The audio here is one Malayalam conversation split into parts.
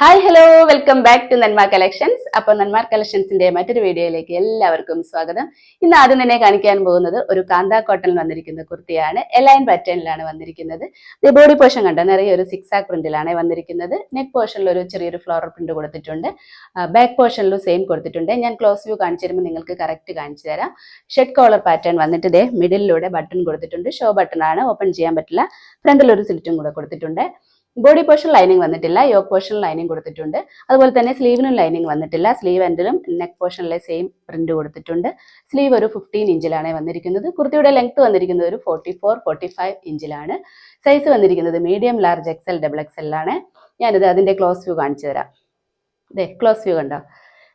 Hi hello welcome back to Nanma collections അപ്പൊ നന്മ കളക്ഷൻസിന്റെ മറ്റൊരു വീഡിയോയിലേക്ക് എല്ലാവർക്കും സ്വാഗതം. ഇന്ന് ആദ്യം തന്നെ കാണിക്കാൻ പോകുന്നത് ഒരു കാന്ത കോട്ടണിൽ വന്നിരിക്കുന്ന കുർത്തിയാണ്. എലൈൻ പാറ്റേണിലാണ് വന്നിരിക്കുന്നത്. ബോഡി പോർഷൻ കണ്ട? നിറയെ ഒരു സിക്സ് പ്രിന്റിലാണ് വന്നിരിക്കുന്നത്. നെക്ക് പോർഷനിൽ ഒരു ചെറിയൊരു ഫ്ലോറൽ പ്രിന്റ് കൊടുത്തിട്ടുണ്ട്. ബാക്ക് പോർഷനിലും സെയിം കൊടുത്തിട്ടുണ്ട്. ഞാൻ ക്ലോസ് വ്യൂ കാണിച്ചു തരുമ്പോൾ നിങ്ങൾക്ക് കറക്റ്റ് കാണിച്ചു തരാം. ഷെഡ് കോളർ പാറ്റേൺ വന്നിട്ട് ഇതേ മിഡിലിലൂടെ ബട്ടൺ കൊടുത്തിട്ടുണ്ട്. ഷോ ബട്ടൺ ആണ്. ഓപ്പൺ ചെയ്യാൻ പറ്റില്ല. ഫ്രണ്ടിൽ ഒരു സ്ലിറ്റും കൂടെ കൊടുത്തിട്ടുണ്ട്. ബോഡി പോർഷൻ ലൈനിങ് വന്നിട്ടില്ല യോക്ക് പോർഷൻ ലൈനിങ് കൊടുത്തിട്ടുണ്ട്. അതുപോലെ തന്നെ സ്ലീവിനും ലൈനിങ് വന്നിട്ടില്ല. സ്ലീവ് എൻഡിലും നെക്ക് പോർഷനിലെ സെയിം പ്രിന്റ് കൊടുത്തിട്ടുണ്ട്. സ്ലീവ് ഒരു ഫിഫ്റ്റീൻ ഇഞ്ചിലാണ് വന്നിരിക്കുന്നത്. കുർത്തിയുടെ ലെങ്ത് വന്നിരിക്കുന്നത് ഒരു ഫോർട്ടി ഫോർ ഫോർട്ടി ഫൈവ് ഇഞ്ചിലാണ് സൈസ് വന്നിരിക്കുന്നത് medium large XL double XL ആണ്. ഞാനിത് അതിന്റെ ക്ലോസ് വ്യൂ കാണിച്ചു തരാം. ഇതേ ക്ലോസ് വ്യൂ കണ്ടോ?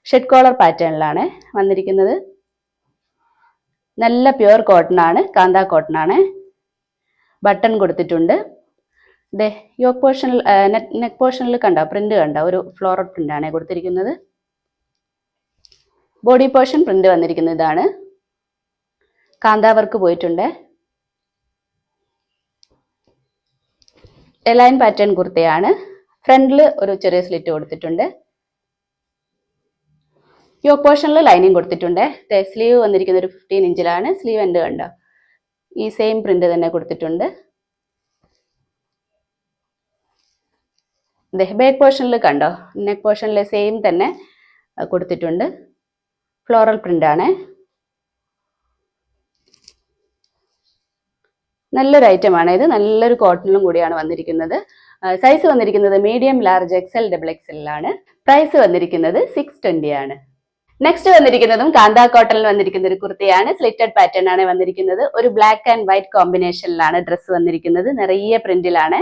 ഷെഡ് കോളർ പാറ്റേണിലാണ് വന്നിരിക്കുന്നത്. നല്ല പ്യുവർ കോട്ടൺ ആണ് കാന്ത കോട്ടൺ ആണ്. ബട്ടൺ കൊടുത്തിട്ടുണ്ട്. ദേ യോക്ക് പോർഷനിൽ നെക്ക് പോർഷനിൽ കണ്ട? പ്രിന്റ് കണ്ട? ഒരു ഫ്ലോറൽ പ്രിന്റ് ആണ് കൊടുത്തിരിക്കുന്നത്. ബോഡി പോർഷൻ പ്രിന്റ് വന്നിരിക്കുന്നത് ഇതാണ്. കാന്താവർക്ക് പോയിട്ടുണ്ട്. എലൈൻ പാറ്റേൺ കുർത്തയാണ്. ഫ്രണ്ടിൽ ഒരു ചെറിയ സ്ലിറ്റ് കൊടുത്തിട്ടുണ്ട്. യോക്ക് പോർഷനിൽ ലൈനിങ് കൊടുത്തിട്ടുണ്ട്. സ്ലീവ് വന്നിരിക്കുന്ന ഒരു ഫിഫ്റ്റീൻ ഇഞ്ചിലാണ് സ്ലീവ് എന്റെ കണ്ടോ? ഈ സെയിം പ്രിന്റ് തന്നെ കൊടുത്തിട്ടുണ്ട്. ബാക്ക് പോർഷനിൽ കണ്ടോ? നെക്ക് പോർഷനിൽ സെയിം തന്നെ കൊടുത്തിട്ടുണ്ട്. ഫ്ലോറൽ പ്രിന്റ് ആണ്. നല്ലൊരു ഐറ്റം ആണ് ഇത്. നല്ലൊരു കോട്ടണിലും കൂടിയാണ് വന്നിരിക്കുന്നത്. സൈസ് വന്നിരിക്കുന്നത് medium large X L double X എക്സലിലാണ് price വന്നിരിക്കുന്നത് സിക്സ് ട്വന്റി ആണ്. നെക്സ്റ്റ് വന്നിരിക്കുന്നതും കാന്ത കോട്ടണിൽ വന്നിരിക്കുന്ന ഒരു കുർത്തിയാണ്. സ്ലിറ്റഡ് പാറ്റേൺ ആണ് വന്നിരിക്കുന്നത്. ഒരു ബ്ലാക്ക് ആൻഡ് വൈറ്റ് കോമ്പിനേഷനിലാണ് ഡ്രസ്സ് വന്നിരിക്കുന്നത്. നിറയെ പ്രിന്റിലാണ്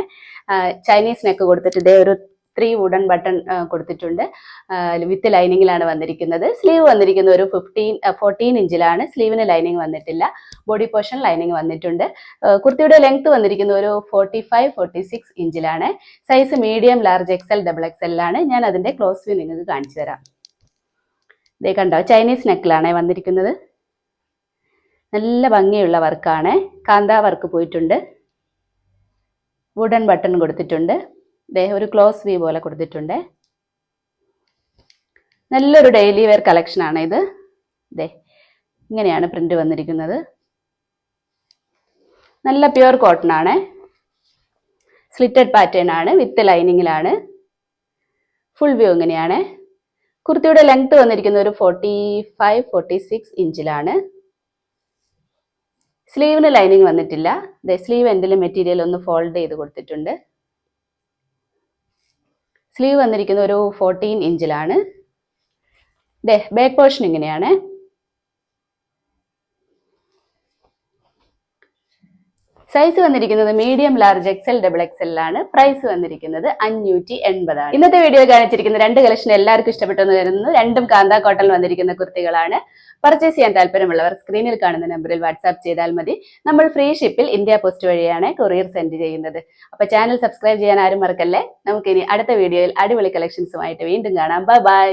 ചൈനീസ് നെക്ക് കൊടുത്തിട്ട് ഇതേ ഒരു ത്രീ വുഡൻ ബട്ടൺ കൊടുത്തിട്ടുണ്ട്. വിത്ത് ലൈനിങ്ങിലാണ് വന്നിരിക്കുന്നത്. സ്ലീവ് വന്നിരിക്കുന്നത് ഒരു ഫിഫ്റ്റീൻ ഫോർട്ടീൻ ഇഞ്ചിലാണ് സ്ലീവിന് ലൈനിങ് വന്നിട്ടില്ല. ബോഡി പോർഷൻ ലൈനിങ് വന്നിട്ടുണ്ട്. കുർത്തിയുടെ ലെങ്ത് വന്നിരിക്കുന്ന ഒരു forty five forty six ഇഞ്ചിലാണ് size medium large XL double എക്സലിലാണ് ഞാൻ അതിന്റെ ക്ലോസ് വ്യൂ നിങ്ങൾക്ക് കാണിച്ചു തരാം. ഇതേ കണ്ടോ ചൈനീസ് നെക്കിലാണേ വന്നിരിക്കുന്നത്. നല്ല ഭംഗിയുള്ള വർക്കാണ്. കാന്ത വർക്ക് പോയിട്ടുണ്ട്. വുഡൻ ബട്ടൺ കൊടുത്തിട്ടുണ്ട്. ദേ ഒരു ക്ലോസ് വ്യൂ പോലെ കൊടുത്തിട്ടുണ്ട്. നല്ലൊരു ഡെയിലി വെയർ കളക്ഷൻ ആണ് ഇത്. ദേ ഇങ്ങനെയാണ് പ്രിന്റ് വന്നിരിക്കുന്നത്. നല്ല പ്യുവർ കോട്ടൺ ആണ്. സ്ലിറ്റഡ് പാറ്റേൺ ആണ് വിത്ത് ലൈനിങ്ങിലാണ് ഫുൾ വ്യൂ ഇങ്ങനെയാണ്. കുർത്തിയുടെ ലെങ്ത് വന്നിരിക്കുന്നത് ഒരു ഫോർട്ടി ഫൈവ് ഫോർട്ടി സിക്സ് ഇഞ്ചിലാണ്. സ്ലീവിന് ലൈനിങ് വന്നിട്ടില്ല. സ്ലീവ് എൻഡിൽ മെറ്റീരിയൽ ഒന്ന് ഫോൾഡ് ചെയ്ത് കൊടുത്തിട്ടുണ്ട്. സ്ലീവ് വന്നിരിക്കുന്ന ഒരു ഫോർട്ടീൻ ഇഞ്ചിലാണ്. ബാക്ക് പോർഷൻ ഇങ്ങനെയാണ്. സൈസ് വന്നിരിക്കുന്നത് medium large XL double XL ആണ്. പ്രൈസ് വന്നിരിക്കുന്നത് അഞ്ഞൂറ്റി എൺപതാണ് ഇന്നത്തെ വീഡിയോ കാണിച്ചിരിക്കുന്ന രണ്ട് കളക്ഷൻ എല്ലാവർക്കും ഇഷ്ടപ്പെട്ടെന്ന് വരുന്നു രണ്ടും കാന്ത കോട്ടൺ വന്നിരിക്കുന്ന കുർത്തികളാണ്. പർച്ചേസ് ചെയ്യാൻ താല്പര്യമുള്ളവർ സ്ക്രീനിൽ കാണുന്ന നമ്പറിൽ വാട്സാപ്പ് ചെയ്താൽ മതി. നമ്മൾ ഫ്രീ ഷിപ്പിൽ ഇന്ത്യ പോസ്റ്റ് വഴിയാണ് കൊറിയർ സെൻഡ് ചെയ്യുന്നത്. അപ്പൊ ചാനൽ സബ്സ്ക്രൈബ് ചെയ്യാൻ ആരും മറക്കല്ലേ? നമുക്കിനി അടുത്ത വീഡിയോയിൽ അടിപൊളി കളക്ഷൻസുമായിട്ട് വീണ്ടും കാണാം. Bye bye